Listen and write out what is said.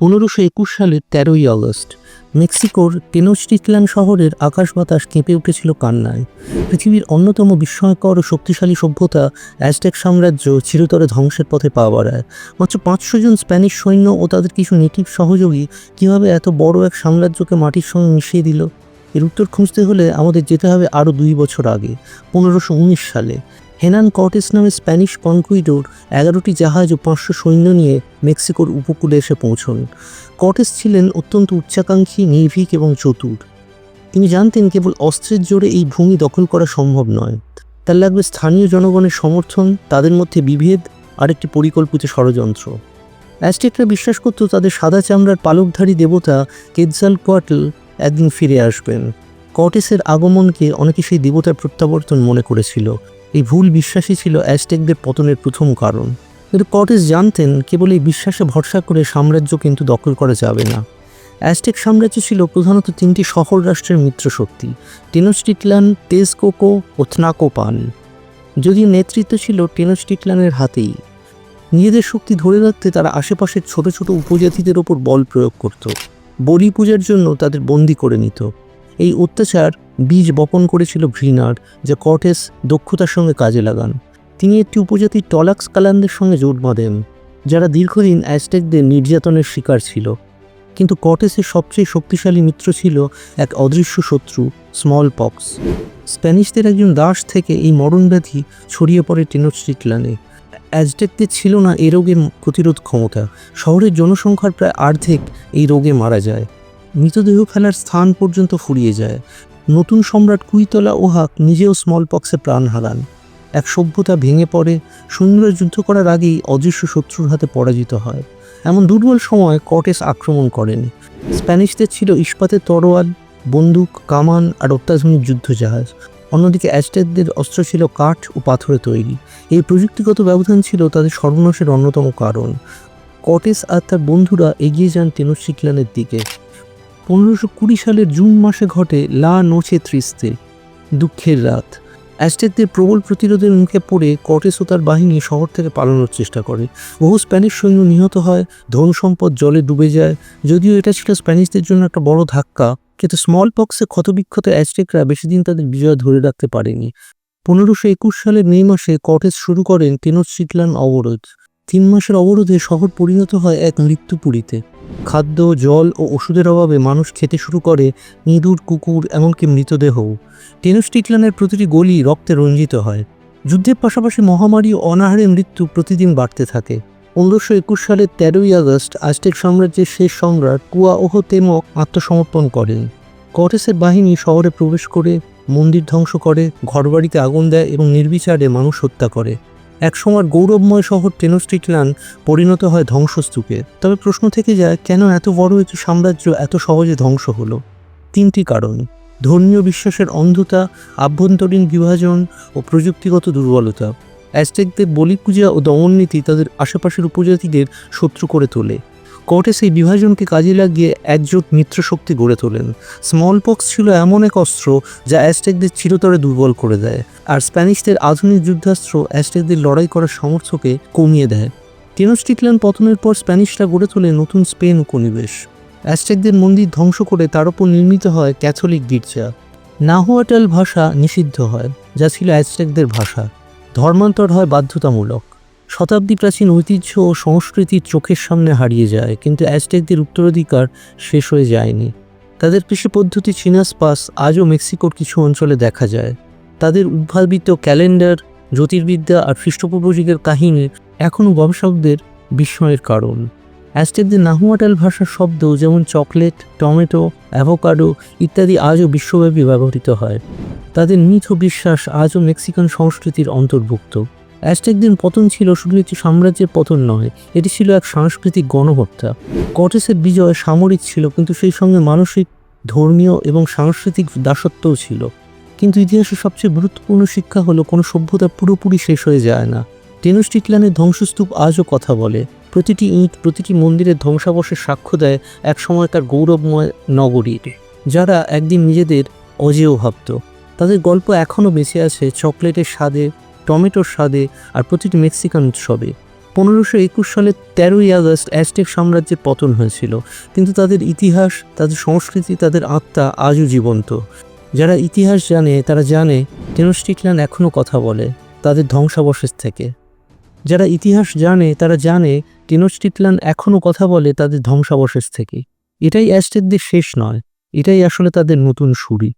পনেরোশো একুশ সালের তেরোই আগস্ট, মেক্সিকোর টেনোস্টিটলান শহরের আকাশ বাতাস কেঁপে উঠেছিল কান্নায়। পৃথিবীর অন্যতম বিস্ময়কর ও শক্তিশালী সভ্যতা অ্যাজটেক সাম্রাজ্য চিরতরে ধ্বংসের পথে পা বাড়ায়। মাত্র পাঁচশো জন স্প্যানিশ সৈন্য ও তাদের কিছু নেটিভ সহযোগী কীভাবে এত বড় এক সাম্রাজ্যকে মাটির সঙ্গে মিশিয়ে দিল? এর উত্তর খুঁজতে হলে আমাদের যেতে হবে আরও দুই বছর আগে, পনেরোশো সালে। হেনান কর্টেস নামে স্প্যানিশ কনকুইডোর এগারোটি জাহাজ ও পাঁচশো সৈন্য নিয়ে মেক্সিকোর উপকূলে এসে পৌঁছন। কর্টেস ছিলেন অত্যন্ত উচ্চাকাঙ্ক্ষী, নির্ভীক এবং চতুর। তিনি জানতেন কেবল অস্ত্রের জোরে এই ভূমি দখল করা সম্ভব নয়। তার লাগবে স্থানীয় জনগণের সমর্থন, তাদের মধ্যে বিভেদ আর একটি পরিকল্পিত ষড়যন্ত্র। অ্যাস্টেকরা বিশ্বাস করত তাদের সাদা চামড়ার পালকধারী দেবতা কেৎজাল কোয়াটল একদিন ফিরে আসবেন। কর্টেসের আগমনকে অনেকে সেই দেবতার প্রত্যাবর্তন মনে করেছিল। এই ভুল বিশ্বাসই ছিল অ্যাস্টেকদের পতনের প্রথম কারণ। কিন্তু কর্টেস জানতেন, কেবল এই বিশ্বাসে ভরসা করে সাম্রাজ্য কিন্তু দখল করা যাবে না। অ্যাস্টেক সাম্রাজ্য ছিল প্রধানত তিনটি শহর রাষ্ট্রের মিত্রশক্তি টেনোস্টিটলান, তেজকোকো ও থনাকোপান। যদিও নেতৃত্ব ছিল টেনোস্টিটলানের হাতেই। নিজেদের শক্তি ধরে রাখতে তারা আশেপাশের ছোট ছোট উপজাতিদের ওপর বল প্রয়োগ করত। বলি পূজার জন্য তাদের বন্দি করে নিত। এই অত্যাচার বীজ বপন করেছিল ঘৃণার যা কর্টেস দক্ষতার সঙ্গে কাজে লাগান। তিনি একটি উপজাতির টলাক্স কালানদের সঙ্গে জোট বাঁধেন, যারা দীর্ঘদিন অ্যাস্টেকদের নির্যাতনের শিকার ছিল। কিন্তু কর্টেসের সবচেয়ে শক্তিশালী মিত্র ছিল এক অদৃশ্য শত্রু স্মল পক্স স্প্যানিশদের একজন দাস থেকে এই মরণব্যাধি ছড়িয়ে পড়ে টেনোস্ট্রিটলানে অ্যাজটেকদের ছিল না এ রোগের প্রতিরোধ ক্ষমতা। শহরের জনসংখ্যার প্রায় অর্ধেক এই রোগে মারা যায়। মৃতদেহ ফেলার স্থান পর্যন্ত ফুরিয়ে যায়। নতুন সম্রাট কুইতলা ওহাক নিজেও স্মল পক্সে প্রাণ হারান। এক সভ্যতা ভেঙে পড়ে, সৈন্যরা যুদ্ধ করার আগেই অদৃশ্য শত্রুর হাতে পরাজিত হয়। এমন দুর্বল সময় কর্টেস আক্রমণ করেন। স্প্যানিশদের ছিল ইস্পাতের তরোয়াল, বন্দুক, কামান আর অত্যাধুনিক যুদ্ধজাহাজ। অন্যদিকে অ্যাস্টেকদের অস্ত্র ছিল কাঠ ও পাথরে তৈরি। এই প্রযুক্তিগত ব্যবধান ছিল তাদের সর্বনাশের অন্যতম কারণ। কটেস আর তার বন্ধুরা এগিয়ে যান টেনোসিক্লানের দিকে। পনেরোশো কুড়ি সালের জুন মাসে ঘটে লা নোচে ত্রিস্তে, দুঃখের রাত। অ্যাস্টেকদের প্রবল প্রতিরোধের মুখে পড়ে কটেস ও তার বাহিনী শহর থেকে পালানোর চেষ্টা করে। বহু স্প্যানিশ সৈন্য নিহত হয় ধন সম্পদ জলে ডুবে যায়, যদিও এটা ছিল স্প্যানিশদের জন্য একটা বড় ধাক্কা, কিন্তু স্মল পক্সে ক্ষতবিক্ষত অ্যাস্টেকরা বেশি দিন তাদের বিজয় ধরে রাখতে পারেনি। পনেরোশো একুশ সালের মে মাসে কটেস শুরু করেন টেনোসিটলান অবরোধ। তিন মাসের অবরোধে শহর পরিণত হয় এক মৃত্যুপুরীতে। খাদ্য, জল ও ওষুধের অভাবে মানুষ খেতে শুরু করে ইঁদুর, কুকুর, এমনকি মৃতদেহও টেনোস্টিটলানের প্রতিটি গলি রক্তে রঞ্জিত হয়। যুদ্ধের পাশাপাশি মহামারী ও অনাহারে মৃত্যু প্রতিদিন বাড়তে থাকে। পনেরোশো একুশ সালের তেরোই আগস্ট আজটেক সাম্রাজ্যের শেষ সম্রাট কুয়া ওহো তেমক আত্মসমর্পণ করেন। কটেসের বাহিনী শহরে প্রবেশ করে, মন্দির ধ্বংস করে, ঘরবাড়িতে আগুন দেয় এবং নির্বিচারে মানুষ হত্যা করে। একসময় গৌরবময় শহর টেনোস্টিটলান পরিণত হয় ধ্বংসস্তূপে। তবে প্রশ্ন থেকে যায়, কেন এত বড় একটি সাম্রাজ্য এত সহজে ধ্বংস হলো? তিনটি কারণ। ধর্মীয় বিশ্বাসের অন্ধতা, আভ্যন্তরীণ বিভাজন ও প্রযুক্তিগত দুর্বলতা। অ্যাস্টেকদের বলি পূজা ও দমননীতি তাদের আশেপাশের উপজাতিদের শত্রু করে তোলে। কর্টেস এই বিভাজনকে কাজে লাগিয়ে একজোট মিত্রশক্তি গড়ে তোলেন। স্মল পক্স ছিল এমন এক অস্ত্র যা অ্যাস্টেকদের চিরতরে দুর্বল করে দেয়, আর স্প্যানিশদের আধুনিক যুদ্ধাস্ত্র অ্যাস্টেকদের লড়াই করার সামর্থ্যকে কমিয়ে দেয়। টেনোস্টিটলান পতনের পর স্প্যানিশরা গড়ে তোলে নতুন স্পেন উপনিবেশ। অ্যাস্টেকদের মন্দির ধ্বংস করে তার উপর নির্মিত হয় ক্যাথলিক গির্জা। নাহুয়াটাল ভাষা নিষিদ্ধ হয়, যা ছিল অ্যাস্টেকদের ভাষা। ধর্মান্তর হয় বাধ্যতামূলক। শতাব্দী প্রাচীন ঐতিহ্য ও সংস্কৃতির চোখের সামনে হারিয়ে যায়, কিন্তু অ্যাজটেকদের উত্তরাধিকার শেষ হয়ে যায়নি। তাদের কৃষি পদ্ধতি চিনাসপাস আজও মেক্সিকোর কিছু অঞ্চলে দেখা যায়। তাদের উদ্ভাবিত ক্যালেন্ডার, জ্যোতির্বিদ্যা আর খ্রিস্টপূর্বযুগের কাহিনী এখনও গবেষকদের বিস্ময়ের কারণ। অ্যাস্টেকদের নাহুয়াটাল ভাষার শব্দ যেমন চকলেট, টমেটো, অ্যাভোকাডো ইত্যাদি আজও বিশ্বব্যাপী ব্যবহৃত হয়। তাদের মিথ বিশ্বাস আজও মেক্সিকান সংস্কৃতির অন্তর্ভুক্ত। অ্যাস্টেকদের পতন ছিল, শুধু একটি সাম্রাজ্যের পতন নয়, এটি ছিল এক সাংস্কৃতিক গণহত্যা। কটেসের বিজয় সামরিক ছিল, কিন্তু সেই সঙ্গে মানসিক, ধর্মীয় এবং সাংস্কৃতিক দাসত্বও ছিল। কিন্তু ইতিহাসের সবচেয়ে গুরুত্বপূর্ণ শিক্ষা হলো, কোনো সভ্যতা পুরোপুরি শেষ হয়ে যায় না। টেনোস্টিটলানের ধ্বংসস্তূপ আজও কথা বলে। প্রতিটি ইঁট, প্রতিটি মন্দিরের ধ্বংসাবশের সাক্ষ্য দেয় এক সময়কার গৌরবময় নগরীর, যারা একদিন নিজেদের অজেয় ভাবত। তাদের গল্প এখনও বেঁচে আছে, চকলেটের স্বাদে টমেটোর স্বাদে আর প্রতিটি মেক্সিকান উৎসবে। পনেরোশো একুশ সালের তেরোই আগস্ট অ্যাজটেক সাম্রাজ্যের পতন হয়েছিল, কিন্তু তাদের ইতিহাস, তাদের সংস্কৃতি, তাদের আত্মা আজও জীবন্ত। যারা ইতিহাস জানে, তারা জানে টেনোস্টিকল্যান এখনও কথা বলে, তাদের ধ্বংসাবশেষ থেকে। যারা ইতিহাস জানে, তারা জানে টেনোস্টিকল্যান এখনও কথা বলে, তাদের ধ্বংসাবশেষ থেকে। এটাই অ্যাস্টেকদের শেষ নয়, এটাই আসলে তাদের নতুন সুরি।